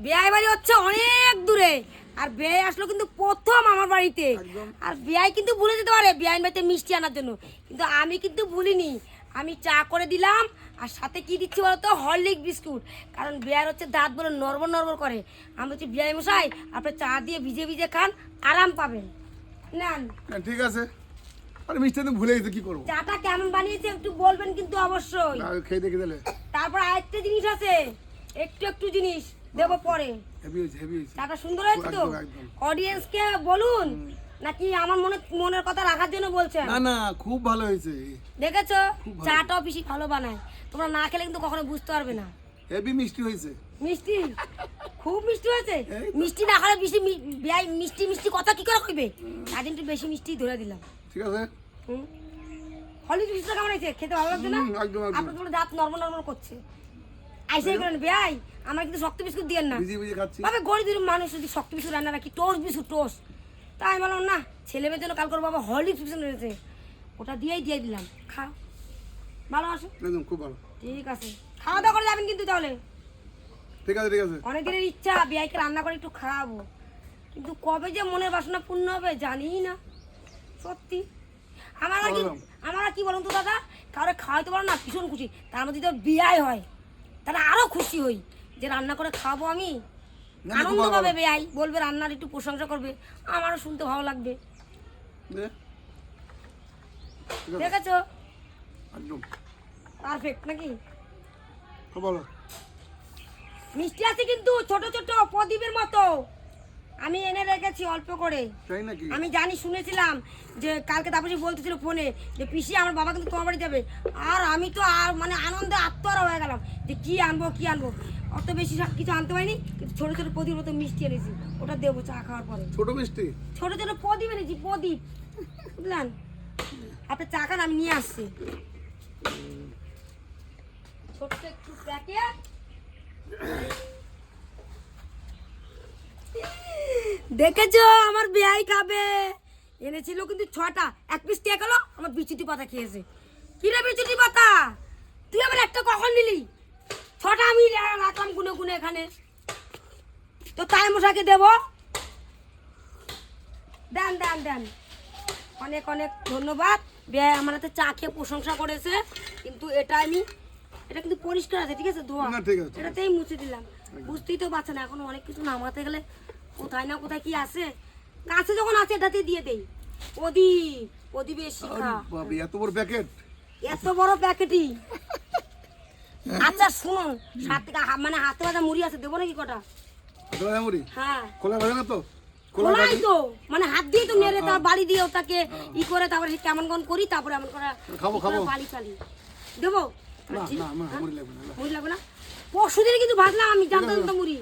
বিয়ে বাড়ি হচ্ছে অনেক দূরে। আর বিয়ে আসলো কিন্তু প্রথম আমার বাড়িতে। আর বিয়ে কিন্তু ভুলে যেতে পারে বিয়ে বাড়িতে মিষ্টি আনার জন্য। কিন্তু আমি কিন্তু ভুলিনি। আমি চা করে দিলাম আর সাথে কি দিচ্ছি বলতো? Horlicks biscuit. কারণ বিয়ার হচ্ছে দাঁত বলে নরবর নরবর করে। আমি হচ্ছে বিয়াই মশাই আপনি চা দিয়ে ভিজে ভিজে খান আরাম পাবেন। নেন। হ্যাঁ, ঠিক আছে। আরে মিষ্টি তো ভুলে গেছে কি করব? চাটা কেমন বানিয়েছে একটু বলবেন কিন্তু অবশ্যই। খেয়ে দেখে দিলে তারপর আরেকটা জিনিস আছে। একটু একটু জিনিস। দেবো পরে। চাটা সুন্দর হয়েছে তো? একদম। অডিয়েন্সকে বলুন নাকি আমার মনে মনের কথা রাখার জন্য বলছেন? না না খুব ভালো হয়েছে। দেখেছ। চাটাও বেশি ভালো বানায়। তোমরা না খেলে কিন্তু কখনো বুঝতে পারবে না। হেভি মিষ্টি হয়েছে। মিষ্টি? খুব মিষ্টি হয়েছে? মিষ্টি না খেলে বেশি মিষ্টি মিষ্টি কথা কি করে কইবে? তার একটু বেশি মিষ্টি ধরে দিলাম। ঠিক আছে। হুম? হলি মিষ্টিটা কেমন হয়েছে? খেতে ভালো লাগছে না? হুম, একদম, একদম। আপনার তোমার দাঁত নরমাল নরমাল করছে। আইসে করেন বিয়াই আমার কিন্তু শক্ত বিস্কুট দিয়েন না। বাবা গরিব মানুষ যদি শক্ত বিস্কুট রান্না রাখি টোস্ট বিস্কুট টোস্ট। তাই আমি বললাম না ছেলে মেয়ের জন্য কাল করে বাবা হরলিক্স বিস্কুট রয়েছে। ওটা দিয়েই দিয়ে দিলাম। খাও। ভালো আসো একদম খুব ভালো। ঠিক আছে। খাওয়া দাওয়া করে যাবেন কিন্তু তাহলে। ঠিক আছে ঠিক আছে। অনেক দিনের ইচ্ছা বিয়াইকে রান্না করে একটু খাওয়াবো। কিন্তু কবে যে মনের বাসনা পূর্ণ হবে জানি না। সত্যি। আমার আর কি। আমার আর কি বলুন তো দাদা? কারও খাওয়াইতে পারো না ভীষণ খুশি। তার মধ্যে তো বিয়াই হয়। তাহলে আরও খুশি হই যে রান্না করে খাব আমি। আনন্দ পাবে। বেয়াই বলবে রান্নার একটু প্রশংসা করবে আমারও শুনতে ভালো লাগবে। দেখেছ? পারফেক্ট নাকি? বলো। মিষ্টি আছে কিন্তু ছোট ছোট প্রদীপের মতো। আমি এনে রেখেছি অল্প করে। তাই নাকি? আমি জানি শুনেছিলাম যে কালকে তারপরে বলতেছিল ফোনে যে পিসি আমার বাবা কিন্তু তোমার বাড়ি যাবে। আর আমি তো আর মানে আনন্দে আত্মহারা হয়ে গেলাম যে কি আনব কি আনব? অত বেশি সব কিছু আনতে পারিনি কিন্তু ছোট ছোট প্রদীপ মতো মিষ্টি এনেছি। ওটা দেবো চা খাওয়ার পরে। ছোট মিষ্টি? ছোট ছোট প্রদীপ এনেছি প্রদীপ। বুঝলেন? আপনি চা খান আমি নিয়ে আসছি। ছোট্ট একটু প্যাকেট। দেখেছ? আমার বিয়াই খাবে। এনেছিল কিন্তু ছটা। এক পিস কে গেলো আমার বিচুটি পাতা খেয়েছে। কি রে বিচুটি পাতা? তুই আবার একটা কখন নিলি ছটা আমি রাখলাম গুনে গুনে এখানে। তো তাই মশাকে দেবো। দেন দেন দেন। অনেক অনেক ধন্যবাদ। ব্যয় আমার হাতে চা খেয়ে প্রশংসা করেছে। কিন্তু এটা আমি এটা কিন্তু পরিষ্কার আছে ঠিক আছে? ধোয়া। এটাতেই মুছে দিলাম। বুঝতেই তো পারছে না এখন অনেক কিছু নামাতে গেলে কোথায় না কোথায় কি আছে? কাছে যখন আছে এটাতে দিয়ে দেই। প্রদীপ প্রদীপের শিখা। এত বড় প্যাকেট? এত বড় প্যাকেটই। আচ্ছা শুনুন সাত থেকে মানে হাতে বাজা মুড়ি আছে দেবো নাকি কটা? দোয়া মুড়ি? হ্যাঁ। খোলা ভাবে না তো? খোলাই তো। মানে হাত দিয়ে তো নেড়ে তার বাড়ি দিয়ে ওটাকে ই করে তারপরে কেমন কেমন করি তারপরে এমন করে খাব, খাব। বাড়ি চালি দেবো? না না না হ্যাঁ? মুড়ি লাগবে না। মুড়ি লাগবে না? পরশু দিনে কিন্তু ভাজলাম আমি জানতাম তো মুড়ি।